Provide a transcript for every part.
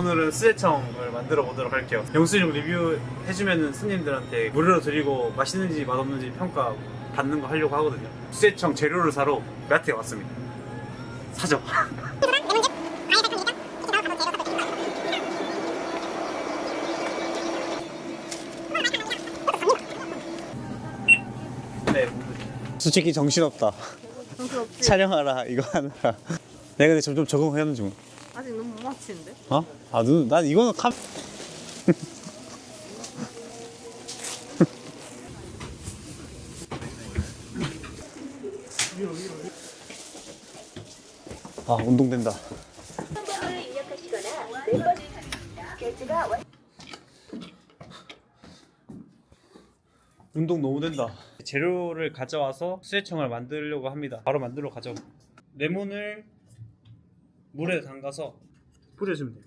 오늘은 수제청을 만들어 보도록 할게요. 영수증 리뷰 해주면은 손님들한테 무료로 드리고 맛있는지 맛없는지 평가 받는 거 하려고 하거든요. 수제청 재료를 사러 마트에 왔습니다. 사죠. 네. 솔직히 정신없다. 촬영하라 이거 하느라. 내가 근데 점점 적응하는 중. 아직 너무 못 맞히는데? 어? 아, 눈, 난 이거는 캄. 아, 운동된다. 운동 너무 된다. 재료를 가져와서 수제청을 만들려고 합니다. 바로 만들러 가죠. 레몬을 물에 담가서 뿌려주면 돼요.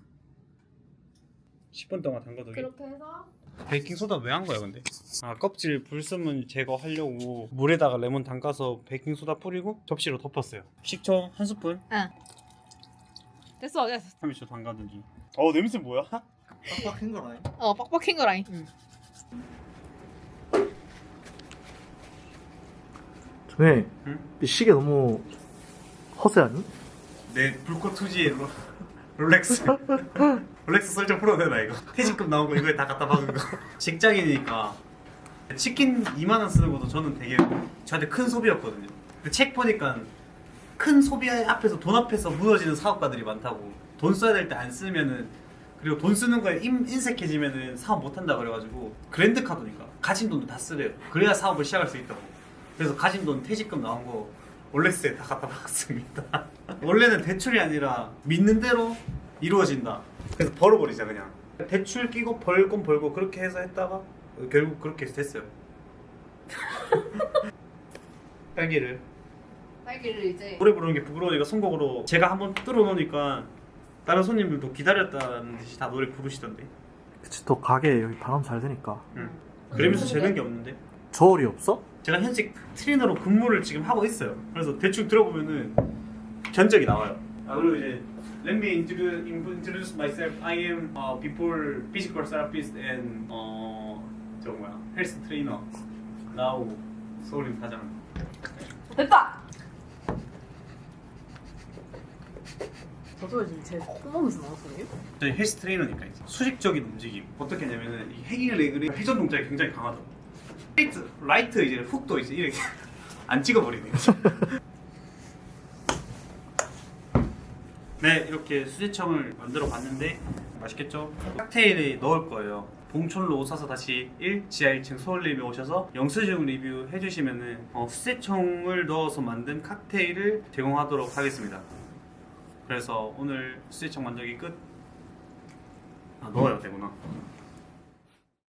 10분 동안 담가두기. 그렇게 해서 베이킹 소다 왜 한 거야 근데? 아 껍질 불순물 제거하려고 물에다가 레몬 담가서 베이킹 소다 뿌리고 접시로 덮었어요. 식초 한 스푼. 응 됐어 됐어 30초 담가두기. 어 냄새 뭐야? 빡빡한 거라니. 어 빡빡한 거라잉 왜? 응? 이 시계 너무 허세 아니? 내 불꽃 투지의 로, 롤렉스. 롤렉스 설정 풀어도 되나 이거? 퇴직금 나온 거 이거에 다 갖다 박은 거. 직장이니까 치킨 2만 원 쓰는 것도 저는 되게 저한테 큰 소비였거든요. 근데 책 보니까 큰 소비 앞에서 돈 앞에서 무너지는 사업가들이 많다고. 돈 써야 될 때 안 쓰면은 그리고 돈 쓰는 거에 인, 인색해지면은 사업 못 한다 그래가지고 그랜드 카드니까 가진 돈도 다 쓰래요. 그래야 사업을 시작할 수 있다고. 그래서 가진 돈 퇴직금 나온 거 올렉스에 다 갖다 박았습니다. 원래는 대출이 아니라 믿는 대로 이루어진다. 그래서 벌어버리자 그냥. 대출 끼고 벌건 벌고 그렇게 해서 했다가 결국 그렇게 됐어요. 딸기를 딸기를 이제 노래 부르는 게 부끄러우니까 선곡으로 제가 한번 뚫어놓으니까 다른 손님들도 기다렸다는 듯이 다 노래 부르시던데. 그치 또 가게 여기 바람 잘 되니까. 응. 그러면서 재는 게 없는데. 저울이 없어? 제가 현직 트레이너로 근무를 지금 하고 있어요. 그래서 대충 들어보면은 견적이 나와요. 아 그리고 이제 Let me introduce, introduce myself. I am uh, before physical therapist and 어 저 뭐야 헬스 트레이너. Now 서울인 사장. 됐다! 저 소리 지금 제 콧몸에서 나왔거든요? 저희 헬스 트레이너니까 이제 수직적인 움직임 어떻게 하냐면은 이 헤깅 레그의 회전 동작이 굉장히 강하다고. 라이트, 라이트 이제 훅도 이제 이렇게 안 찍어버리네. 네 이렇게 수제청을 만들어 봤는데 맛있겠죠? 칵테일에 넣을 거예요. 봉촌로 오사서 다시 1 지하 1층 서울림에 오셔서 영수증 리뷰 해주시면은 어, 수제청을 넣어서 만든 칵테일을 제공하도록 하겠습니다. 그래서 오늘 수제청 만들기 끝. 아 넣어야 되구나.